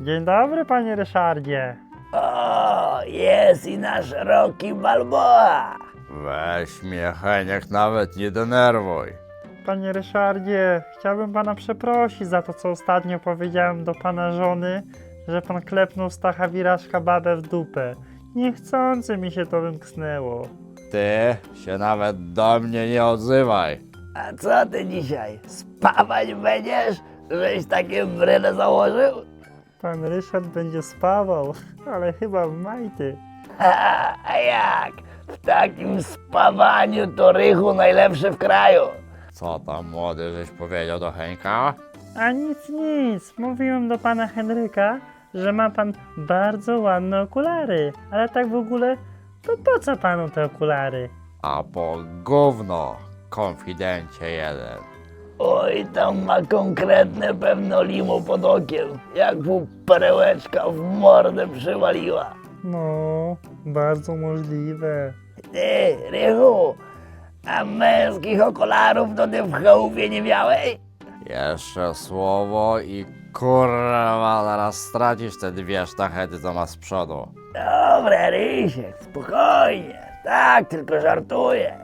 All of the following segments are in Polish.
Dzień dobry, panie Ryszardzie. O, jest i nasz Rocky Balboa. Weź mnie, Heniek, nawet nie denerwuj. Panie Ryszardzie, chciałbym pana przeprosić za to, co ostatnio powiedziałem do pana żony, że pan klepnął Stacha Wiraszka babę w dupę. Niechcący mi się to wymknęło. Ty się nawet do mnie nie odzywaj. A co ty dzisiaj? Spawać będziesz? Żeś takie bryle założył? Pan Ryszard będzie spawał, ale chyba w majty. Ha, a jak? W takim spawaniu to Rychu najlepszy w kraju. Co tam młody żeś powiedział do Henka? A nic, nic. Mówiłem do pana Henryka, że ma pan bardzo ładne okulary. Ale tak w ogóle, to po co panu te okulary? A po gówno, konfidencie jeden. Oj, tam ma konkretne pewno limo pod okiem. Jak mu perełeczka w mordę przywaliła. No, bardzo możliwe. Ty, Rychu, a męskich okularów to ty w chałupie nie miałeś? Jeszcze słowo i kurwa, zaraz stracisz te dwie sztachety, co ma z przodu. Dobra, Rysiek, spokojnie. Tak, tylko żartuję.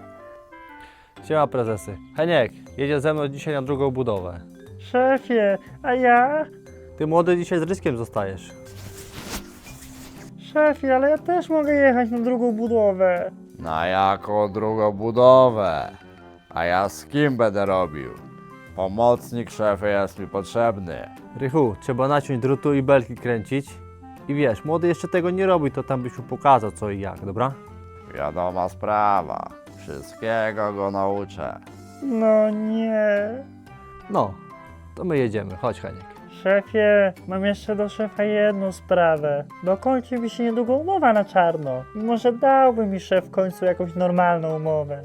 Siema prezesy. Heniek, jedzie ze mną dzisiaj na drugą budowę. Szefie, a ja? Ty młody dzisiaj z Ryskiem zostajesz. Szefie, ale ja też mogę jechać na drugą budowę. Na jaką drugą budowę? A ja z kim będę robił? Pomocnik szefy jest mi potrzebny. Rychu, trzeba naciąć drutu i belki kręcić. I wiesz, młody jeszcze tego nie robi, to tam byś mu pokazał co i jak, dobra? Wiadoma sprawa. Wszystkiego go nauczę. No nie. No, to my jedziemy, chodź Heniek. Szefie, mam jeszcze do szefa jedną sprawę. Dokończy mi się niedługo umowa na czarno. I może dałby mi szef w końcu jakąś normalną umowę.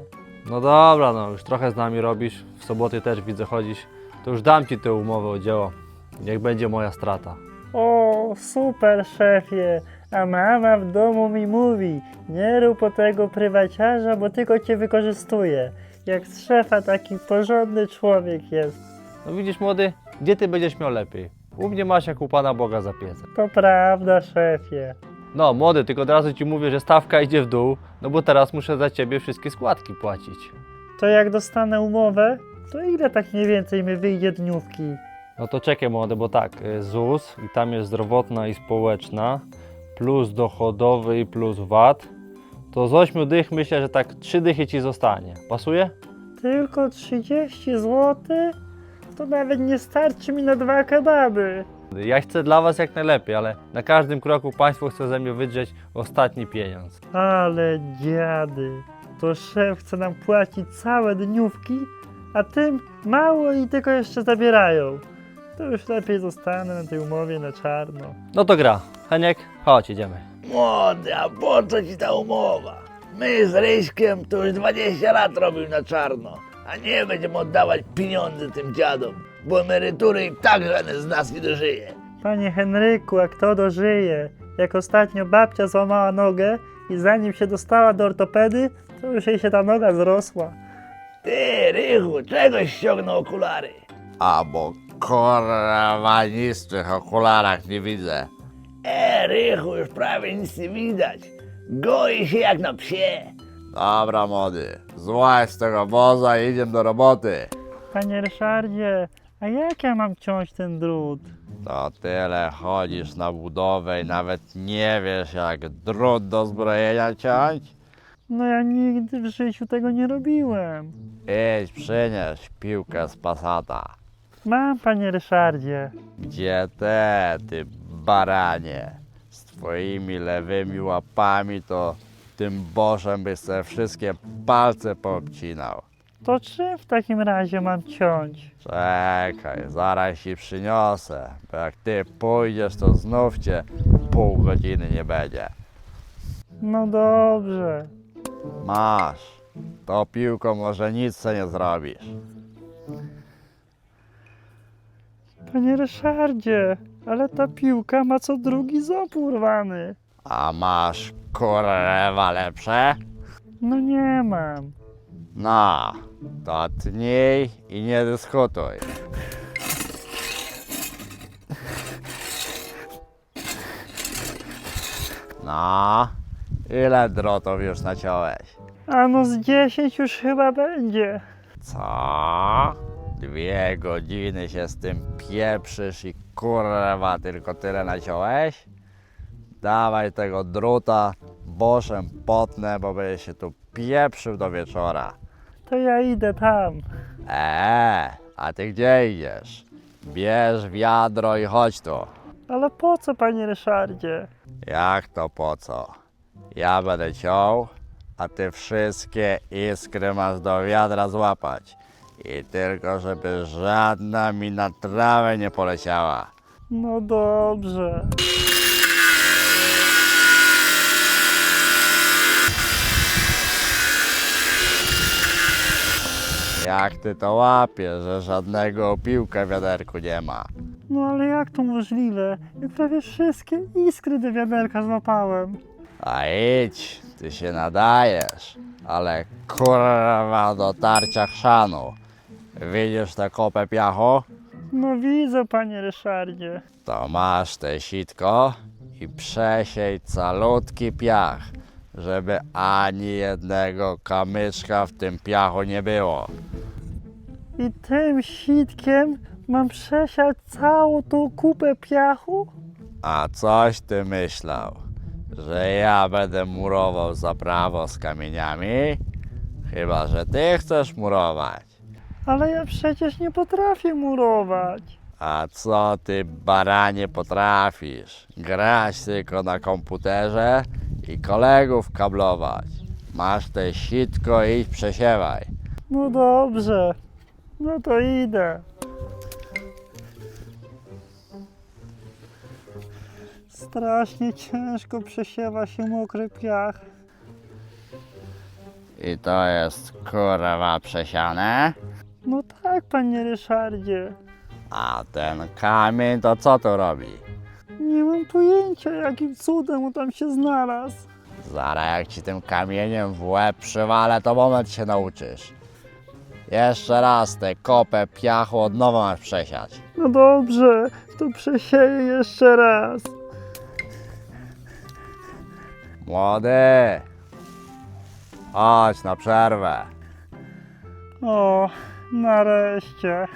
No dobra, no już trochę z nami robisz, w soboty też widzę chodzisz. To już dam ci tę umowę o dzieło. Niech będzie moja strata. O, super szefie. A mama w domu mi mówi, nie rób po tego prywaciarza, bo tylko cię wykorzystuje. Jak z szefa taki porządny człowiek jest. No widzisz młody, gdzie ty będziesz miał lepiej? U mnie masz jak u Pana Boga za piecem. To prawda, szefie. No młody, tylko od razu ci mówię, że stawka idzie w dół, no bo teraz muszę za ciebie wszystkie składki płacić. To jak dostanę umowę, to ile tak mniej więcej mi wyjdzie dniówki? No to czekaj młody, bo tak, y, ZUS i tam jest zdrowotna i społeczna, plus dochodowy i plus VAT, to z 8 dych myślę, że tak 3 dychy ci zostanie. Pasuje? Tylko 30 zł? To nawet nie starczy mi na dwa kebaby. Ja chcę dla was jak najlepiej, ale na każdym kroku państwo chce ze mnie wydrzeć ostatni pieniądz. Ale dziady, to szef chce nam płacić całe dniówki, a tym mało i tylko jeszcze zabierają. To już lepiej zostanę na tej umowie na czarno. No to gra. Heniek, chodź, idziemy. Młody, a po co ci ta umowa? My z Ryśkiem to już 20 lat robił na czarno, a nie będziemy oddawać pieniądze tym dziadom, bo emerytury i tak żaden z nas nie dożyje. Panie Henryku, a kto dożyje? Jak ostatnio babcia złamała nogę i zanim się dostała do ortopedy, to już jej się ta noga zrosła. Ty, Rychu, czegoś ściągnął okulary? A bo kurwa nic w tych okularach nie widzę. E, Rychu, już prawie nic nie widać. Goi się jak na psie. Dobra młody, złaź z tego woza i idziemy do roboty. Panie Ryszardzie, a jak ja mam ciąć ten drut? To tyle chodzisz na budowę i nawet nie wiesz jak drut do zbrojenia ciąć? No ja nigdy w życiu tego nie robiłem. Idź przynieś piłkę z pasata. Mam, panie Ryszardzie. Gdzie te, ty baranie? Z twoimi lewymi łapami to tym bożem byś sobie wszystkie palce poobcinał. To czym w takim razie mam ciąć? Czekaj, zaraz ci przyniosę, bo jak ty pójdziesz, to znów cię pół godziny nie będzie. No dobrze. Masz, tą piłką może nic se nie zrobisz. Panie Ryszardzie, ale ta piłka ma co drugi ząb urwany. A masz kurwa lepsze? No nie mam. No, to tnij i nie dyskutuj. No, ile drotów już naciąłeś? A no z 10 już chyba będzie. Co? Dwie godziny się z tym pieprzysz i kurwa tylko tyle naciąłeś? Dawaj tego druta, boszem potnę, bo będę się tu pieprzył do wieczora. To ja idę tam. Eee, a ty gdzie idziesz? Bierz wiadro i chodź tu. Ale po co, panie Ryszardzie? Jak to po co? Ja będę ciął, a ty wszystkie iskry masz do wiadra złapać. I tylko, żeby żadna mi na trawę nie poleciała. No dobrze. Jak ty to łapiesz, że żadnego opiłka w wiaderku nie ma? No ale jak to możliwe? Jak prawie wszystkie iskry do wiaderka złapałem. A idź, ty się nadajesz, ale kurwa do tarcia chrzanu. Widzisz tę kopę piachu? No widzę, panie Ryszardzie. To masz te sitko i przesiej calutki piach, żeby ani jednego kamyczka w tym piachu nie było. I tym sitkiem mam przesiać całą tą kupę piachu? A coś ty myślał, że ja będę murował za prawo z kamieniami? Chyba, że ty chcesz murować. Ale ja przecież nie potrafię murować. A co ty, baranie, potrafisz? Grać tylko na komputerze i kolegów kablować. Masz te sitko i idź przesiewaj. No dobrze. No to idę. Strasznie ciężko przesiewa się mokry piach. I to jest kurwa przesiane. No tak, panie Ryszardzie. A ten kamień to co tu robi? Nie mam pojęcia, jakim cudem on tam się znalazł. Zaraz jak ci tym kamieniem w łeb przywalę, to moment się nauczysz. Jeszcze raz tę kopę piachu od nowa masz przesiać. No dobrze, to przesieję jeszcze raz. Młody! Chodź na przerwę. O, nareszcie.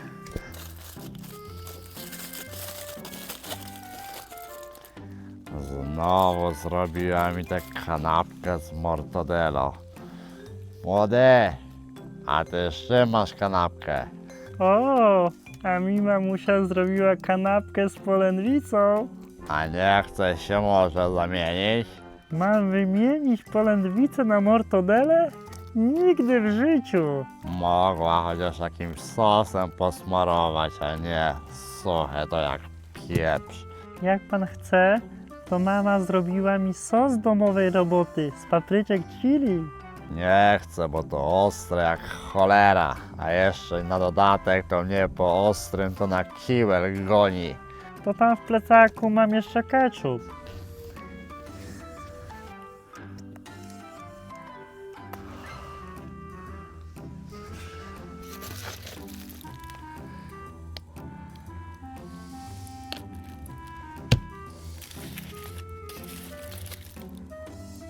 Znowu zrobiła mi tę kanapkę z mortadelo. Młody! A ty czym masz kanapkę? O, a mi mamusia zrobiła kanapkę z polędwicą. A nie chcesz się może zamienić? Mam wymienić polędwicę na mortadele? Nigdy w życiu. Mogła chociaż jakimś sosem posmarować, a nie suche to jak pieprz. Jak pan chce, to mama zrobiła mi sos domowej roboty z papryczek chili. Nie chcę, bo to ostre jak cholera, a jeszcze na dodatek to mnie po ostrym to na kiłel goni. To tam w plecaku mam jeszcze ketchup.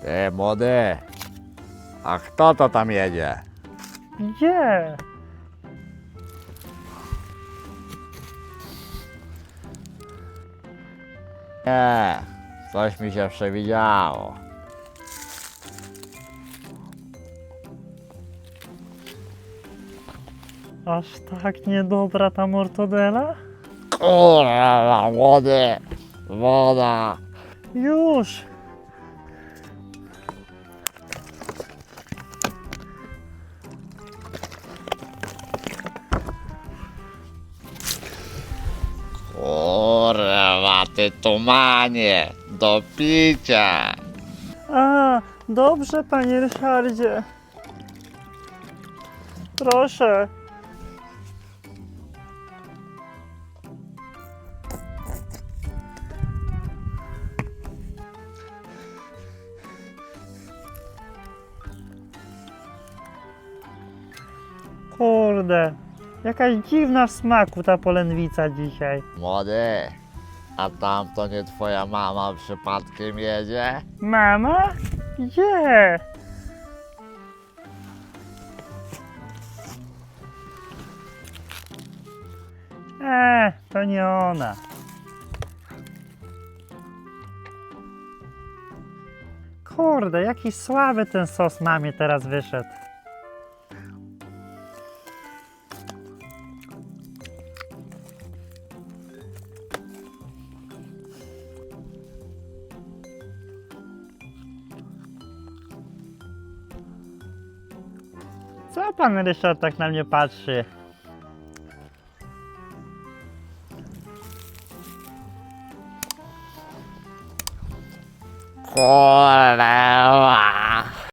Ty młody, a kto to tam jedzie? Gdzie? Nie, coś mi się przewidziało. Aż tak niedobra ta mortadela? Kurwa, młody, woda. Już! Tumanie, do picia. A, dobrze, panie Ryszardzie. Proszę. Kurde, jakaś dziwna w smaku ta polędwica dzisiaj. Młody, A tam to nie twoja mama przypadkiem jedzie? Mama? Gdzie? E, to nie ona. Kurde, jaki słaby ten sos mamie teraz wyszedł. Co pan Ryszard tak na mnie patrzy? Kurwa!